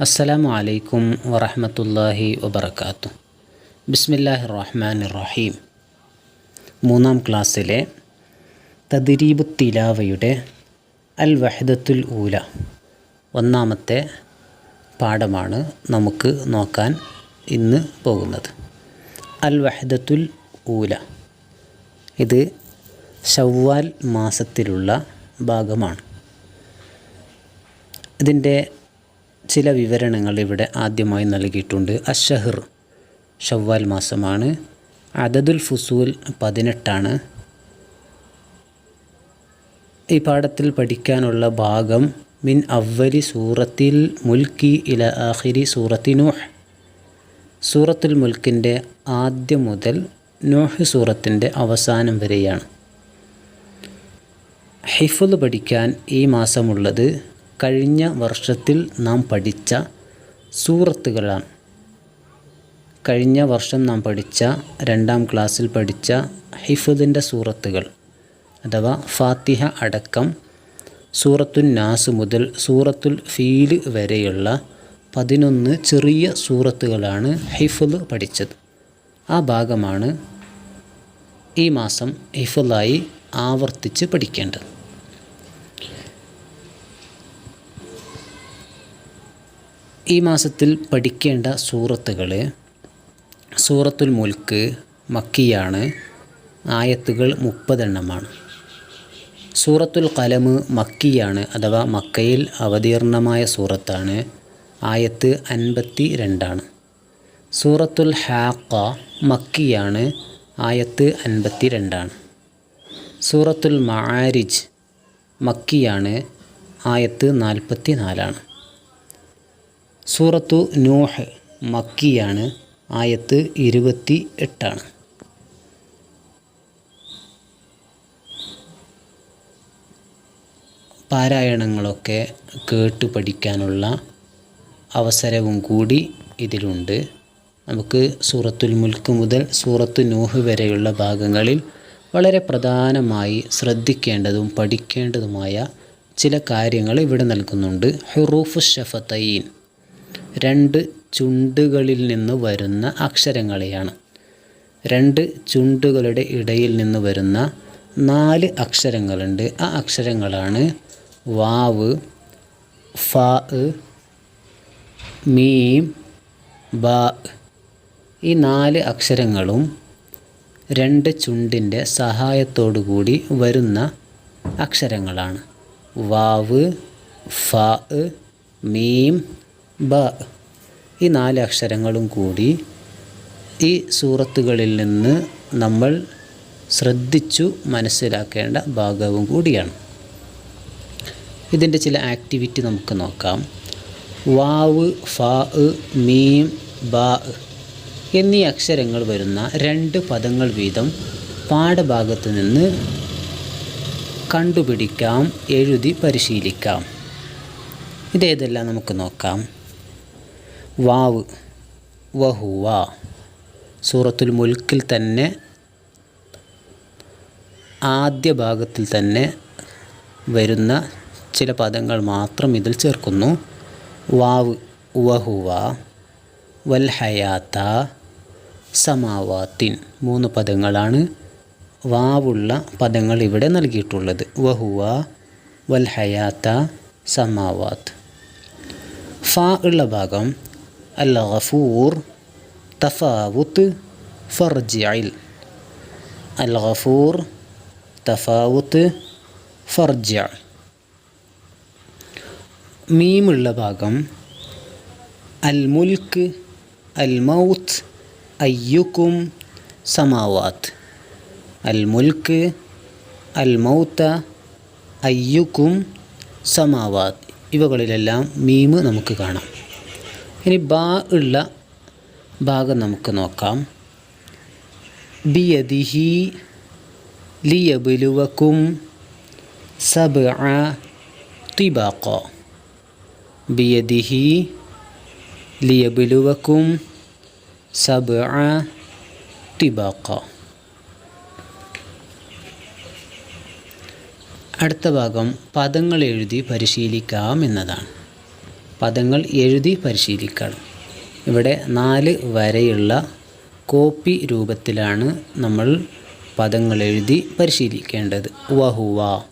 അസ്സലാമു അലൈക്കും വറഹമത്തല്ലാഹി വബർക്കാത്തു ബിസ്മില്ലാഹി റഹ്മാൻ റഹീം മൂന്നാം ക്ലാസ്സിലെ തദ്രീബു തിലാവയുടെ അൽ വഹദത്തുൽ ഊല ഒന്നാമത്തെ പാഠമാണ് നമുക്ക് നോക്കാൻ ഇന്ന് പോകുന്നത്. അൽ വഹദത്തുൽ ഊല. ഇത് ഷവ്വാൽ മാസത്തിലുള്ള ഭാഗമാണ്. ഇതിന്റെ ചില വിവരണങ്ങൾ ഇവിടെ ആദ്യമായി നൽകിയിട്ടുണ്ട്. അഷഹർ ഷവ്വാൽ മാസമാണ്. അദദുൽ ഫുസൂൽ പതിനെട്ടാണ്. ഈ പാഠത്തിൽ പഠിക്കാനുള്ള ഭാഗം മിൻ അവലി സൂറത്തിൽ മുൽക്കി ഇല ആഹിരി സൂറത്തി നൂഹ്. സൂറത്തുൽ മുൽക്കിന്റെ ആദ്യം മുതൽ നോഹ് സൂറത്തിന്റെ അവസാനം വരെയാണ്. ഹിഫുൽ പഠിക്കാൻ ഈ മാസമുള്ളത് കഴിഞ്ഞ വർഷത്തിൽ നാം പഠിച്ച സൂറത്തുകളാണ്. കഴിഞ്ഞ വർഷം നാം പഠിച്ച രണ്ടാം ക്ലാസ്സിൽ പഠിച്ച ഹിഫുദിന്റെ സൂറത്തുകൾ അഥവാ ഫാത്തിഹ അടക്കം സൂറത്തുൽ നാസ് മുതൽ സൂറത്തുൽ ഫീൽ വരെയുള്ള പതിനൊന്ന് ചെറിയ സൂറത്തുകളാണ് ഹിഫുദ് പഠിച്ചത്. ആ ഭാഗമാണ് ഈ മാസം ഹിഫുദായി ആവർത്തിച്ച് പഠിക്കേണ്ടത്. ഈ മാസത്തിൽ പഠിക്കേണ്ട സൂറത്തുകൾ സൂറത്തുൽ മുൽക്ക് മക്കിയാണ് ആയത്തുകൾ മുപ്പതെണ്ണമാണ്. സൂറത്തുൽ കലമ് മക്കിയാണ് അഥവാ മക്കയിൽ അവതീർണമായ സൂറത്താണ് ആയത്ത് അൻപത്തി രണ്ടാണ് സൂറത്തുൽ ഹാക്ക മക്കിയാണ് ആയത്ത് അൻപത്തി രണ്ടാണ് സൂറത്തുൽ മാരിജ് മക്കിയാണ് ആയത്ത് നാൽപ്പത്തി നാലാണ് സൂറത്തു നൂഹ് മക്കിയാണ് ആയത്ത് ഇരുപത്തി എട്ടാണ് പാരായണങ്ങളൊക്കെ കേട്ട് പഠിക്കാനുള്ള അവസരവും കൂടി ഇതിലുണ്ട്. നമുക്ക് സൂറത്തുൽ മുൽക്ക് മുതൽ സൂറത്തു നൂഹ് വരെയുള്ള ഭാഗങ്ങളിൽ വളരെ പ്രധാനമായി ശ്രദ്ധിക്കേണ്ടതും പഠിക്കേണ്ടതുമായ ചില കാര്യങ്ങൾ ഇവിടെ നൽകുന്നുണ്ട്. ഹുറൂഫ് ഷഫത്തൈൻ രണ്ട് ചുണ്ടുകളിൽ നിന്ന് വരുന്ന അക്ഷരങ്ങളെയാണ്. രണ്ട് ചുണ്ടുകളുടെ ഇടയിൽ നിന്ന് വരുന്ന നാല് അക്ഷരങ്ങളുണ്ട്. ആ അക്ഷരങ്ങളാണ് വാവ് ഫ മീം ബ. ഈ നാല് അക്ഷരങ്ങളും രണ്ട് ചുണ്ടിന്റെ കൂടി വരുന്ന അക്ഷരങ്ങളാണ്. വാവ് ഫ മീം ബ. ഈ നാല് അക്ഷരങ്ങളും കൂടി ഈ സൂറത്തുകളിൽ നിന്ന് നമ്മൾ ശ്രദ്ധിച്ചു മനസ്സിലാക്കേണ്ട ഭാഗവും കൂടിയാണ്. ഇതിന്റെ ചില ആക്ടിവിറ്റി നമുക്ക് നോക്കാം. വാവ് ഫ മീം ബ എന്നീ അക്ഷരങ്ങൾ വരുന്ന രണ്ട് പദങ്ങൾ വീതം പാഠഭാഗത്ത് നിന്ന് കണ്ടുപിടിക്കാം എഴുതി പരിശീലിക്കാം. ഇതേതെല്ലാം നമുക്ക് നോക്കാം. വാവ്. വഹുവ. സൂറത്തുൽ മുൽക്കിൽ തന്നെ ആദ്യ ഭാഗത്തിൽ തന്നെ വരുന്ന ചില പദങ്ങൾ മാത്രം ഇതിൽ ചേർക്കുന്നു. വാവ് വഹുവ വൽഹയാത്ത സമാവാത്തിൻ മൂന്ന് പദങ്ങളാണ് വാവുള്ള പദങ്ങൾ ഇവിടെ നൽകിയിട്ടുള്ളത്. വഹുവ വൽഹയാത്ത സമാവാത്ത്. ഫ ഉള്ള ഭാഗം ഗഫൂർ തഫാവുത്ത് ഫർജിഅൽ അൽ തഫാവുത്ത് ഫർജ മീമുള്ള ഭാഗം. അൽ മുൽക്ക് അൽ മൗത്ത് അയ്യുക്കും സമാവാത്ത്. അൽ മുൽക്ക് അൽ മൗത്ത അയ്യുക്കും സമാവാത്ത്. ഇവകളിലെല്ലാം മീമ് നമുക്ക് കാണാം. ഇനി ബാ ഉള്ള ഭാഗം നമുക്ക് നോക്കാം. ബിയദിഹി ലിയബുലുവക്കും സബ് തിബാക്കോ ബിയദിഹി ലിയബുലുവക്കും സബ് തിബാക്കോ അടുത്ത ഭാഗം പദങ്ങൾ എഴുതി പരിശീലിക്കാം എന്നതാണ്. പദങ്ങൾ എഴുതി പരിശീലിക്കണം. ഇവിടെ നാല് വരെയുള്ള കോപ്പി രൂപത്തിലാണ് നമ്മൾ പദങ്ങൾ എഴുതി പരിശീലിക്കേണ്ടത്. വഹുവ.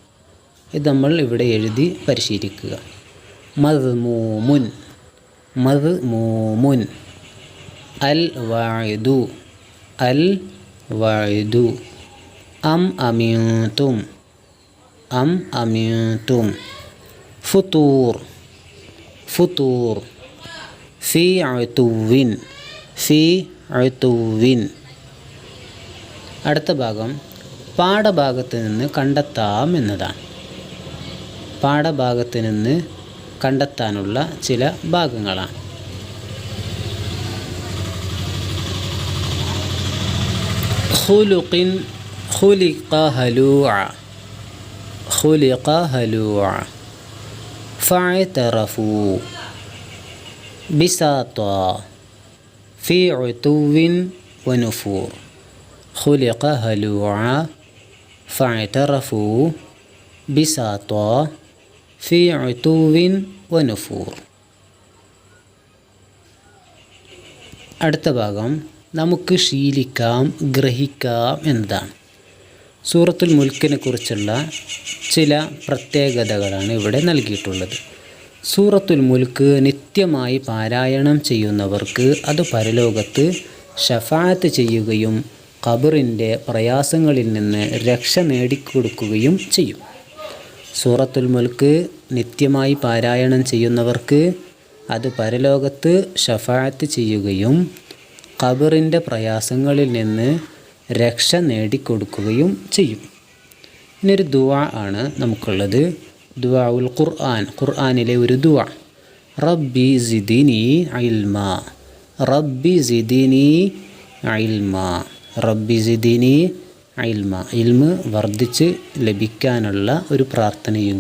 ഇത് നമ്മൾ ഇവിടെ എഴുതി പരിശീലിക്കുക. മദ്മൂമുൻ. മദ്മൂമുൻ. അൽ വായുദു അൽ വായുദു അം അമിയത്തും അം അമിയത്തും ഫുത്തൂർ. ഫുത്തൂർ ഫി അഴുത്തുവിൻ ഫി അഴുത്തുവിൻ അടുത്ത ഭാഗം പാഠഭാഗത്ത് നിന്ന് കണ്ടെത്താം എന്നതാണ്. പാഠഭാഗത്ത് നിന്ന് കണ്ടെത്താനുള്ള ചില ഭാഗങ്ങളാണ്. ഖുലുഖിൻ ഖുലിഖ ഹലൂഅ. ഖുലിഖ ഹലൂഅ. ഫഅതറഫു ബിസാത്ത في عتو ونفور خلق هلوعا فاعترفوا بساطا في عتو ونفور അടുത്ത ഭാഗം നമുക്ക് ശീലിക്കാം ഗ്രഹിക്കാം എന്നതാണ് സൂറത്തുൽ മുൽക്കിനെ കുറിച്ചുള്ള ചില പ്രത്യേകതകളാണ് ഇവിടെ നൽകിയിട്ടുള്ളത്. സൂറത്തുൽ മുൽക്ക് നിത്യമായി പാരായണം ചെയ്യുന്നവർക്ക് അത് പരലോകത്ത് ഷഫാത്ത് ചെയ്യുകയും ഖബറിന്റെ പ്രയാസങ്ങളിൽ നിന്ന് രക്ഷ നേടിക്കൊടുക്കുകയും ചെയ്യും. സൂറത്തുൽ മുൽക്ക് നിത്യമായി പാരായണം ചെയ്യുന്നവർക്ക് അത് പരലോകത്ത് ഷഫാത്ത് ചെയ്യുകയും ഖബറിന്റെ പ്രയാസങ്ങളിൽ നിന്ന് രക്ഷ നേടിക്കൊടുക്കുകയും ചെയ്യും. ഇനിയൊരു ദുവ ആണ് നമുക്കുള്ളത്. ദുവാഉൽ ഖുർആൻ. ഖുർആാനിലെ ഒരു ദുവ. റബ്ബി സിദിനി അയിൽമ. റബ്ബി സിദിനി അയിൽമ. റബ്ബി സിദിനി ഇൽമ ഇൽമ് വർദ്ധിച്ച് ലഭിക്കാനുള്ള ഒരു പ്രാർത്ഥനയും